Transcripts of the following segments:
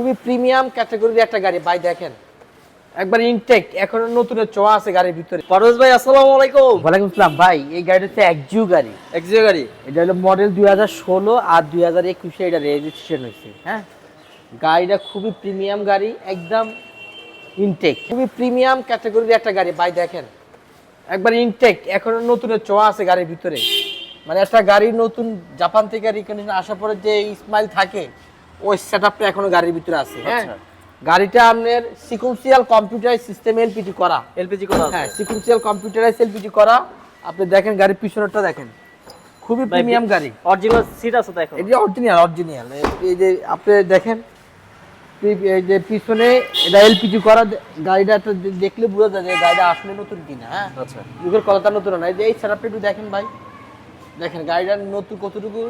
খুবই প্রিমিয়াম ক্যাটাগরির একটা গাড়ি। ভাই দেখেন। একবার ইনটেক এখনও নতুনের চোয়া আছে গাড়ির ভিতরে। পারভেজ ভাই আসসালামু আলাইকুম। ওয়ালাইকুম আসসালাম। ভাই এই গাড়িটা হচ্ছে একজিও গাড়ি। এক্সিও গাড়ি। এটা হলো মডেল দুই হাজার ষোলো আর দুই হাজার একুশে এটা রেজিস্ট্রেশন হয়েছে হ্যাঁ? গাড়িটা খুবই প্রিমিয়াম গাড়ি একদম ইনটেক খুবই প্রিমিয়াম ক্যাটাগরির একটা গাড়ি। ভাই দেখেন। একবার ইনটেক এখনও নতুন চোয়া আছে গাড়ির ভিতরে। মানে একটা গাড়ি নতুন জাপান থেকে রিকন্ডিশন আসার পরে যে স্মাইল থাকে ওই সেট আপটা এখনও গাড়ির ভিতরে আছে। হ্যাঁ? আচ্ছা। গাড়িটা আপনার সিকুয়েন্সিয়াল কম্পিউটার সিস্টেম এলপিজি করা। এলপিজি করা হ্যাঁ সিকুয়েন্সিয়াল কম্পিউটারাইজ এলপিজি করা। আপনি দেখেন গাড়ির পিছনেরটা দেখেন। খুবই প্রিমিয়াম গাড়ি। অরিজিনাল সিট আছে দেখো এটা অরিজিনাল অরিজিনাল এই যে আপনি দেখেন এই যে পিছনে এটা এলপিজি করা। গাড়িটা তো দেখলে বোঝা যায় যে গাড়িটা আসলে নতুন কিনা হ্যাঁ? আচ্ছা। যুগের কলতা নতুন না। এই যে এই সেটআপটা একটু দেখেন ভাই। দেখেন গাড়িটা নতুন কতটুকু?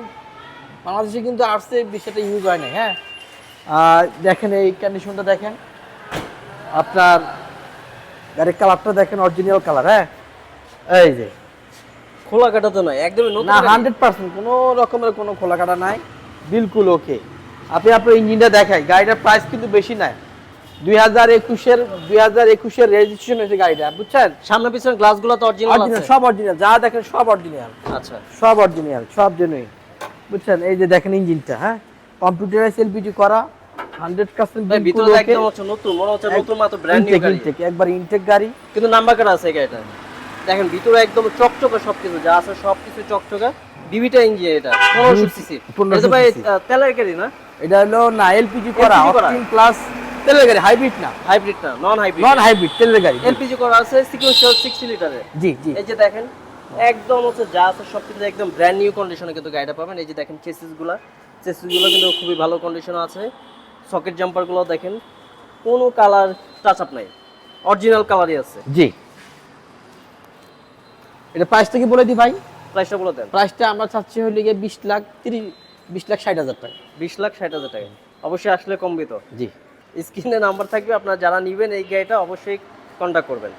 বাংলাদেশে কিন্তু আসছে বিষয়টা ইউজ হয় না হ্যাঁ? আর দেখেন এই কন্ডিশনটা দেখেন। আপনার গাড়ির কালারটা দেখেন অরিজিনাল কালার হ্যাঁ? এই যে। খোলা কাটা তো নয় একদমই নতুন না হান্ড্রেড পার্সেন্ট কোনো রকমের কোনো খোলা কাটা নাই বিলকুল ওকে আপনি আপনার ইঞ্জিনটা দেখাই গাড়িটার প্রাইস কিন্তু বেশি নাই। দুই হাজার একুশের দুই হাজার একুশের রেজিস্ট্রেশন হয়েছে গাড়িটা বুঝছেন? সামনে পিছনে গ্লাসগুলো তো অরিজিনাল অরিজিনাল সব অরিজিনাল যা দেখেন সব অরিজিনাল আচ্ছা। সব অরিজিনাল সব জেনুইন বুঝছেন? এই যে দেখেন ইঞ্জিনটা হ্যাঁ? কম্পিউটারাইজ এলপিজি করা হান্ড্রেড পার্সেন্ট ভিতরে একদম হচ্ছে নতুন মনে হচ্ছে নতুন মাত্র ব্র্যান্ড নিউ গাড়ি। একবার ইনটেক গাড়ি। কিন্তু নাম্বার কাটা আছে গাড়িটা। দেখেন ভিতরে একদম চকচকে সবকিছু যা আছে সবকিছু চকচকে। বিবিটা ইঞ্জিন এটা 1500 সিসি 1500 এটা ভাই তেলের গাড়ি না? এটা হলো না এলপিজি করা। অকটেন প্লাস তেলের গাড়ি হাইব্রিড না। হাইব্রিড না নন হাইব্রিড নন হাইব্রিড তেলের গাড়ি এলপিজি করা আছে সিকুয়েন্সিয়াল 60 লিটারের জি জি। এই যে দেখেন একদম হচ্ছে যা আছে সবকিছু একদম ব্র্যান্ড নিউ কন্ডিশনে কিন্তু গাড়িটা পাবেন। এই যে দেখেন চেসিসগুলা। চেসিসগুলো কিন্তু খুবই ভালো কন্ডিশনে আছে। সকেট জাম্পারগুলো দেখেন। কোনো কালার টাচ আপ নাই। অরিজিনাল কালারই আছে। জি। এটা প্রাইসটা কি বলে দিই ভাই? প্রাইসটা বলে দেন। প্রাইসটা আমরা চাচ্ছি হলে গিয়ে বিশ লাখ তিরিশ বিশ লাখ ষাট হাজার টাকা। বিশ লাখ ষাট হাজার টাকা। অবশ্যই আসলে কমবে তো জি। স্ক্রিনে নাম্বার থাকবে। আপনারা যারা নেবেন এই গাড়িটা অবশ্যই কন্ট্যাক্ট করবেন।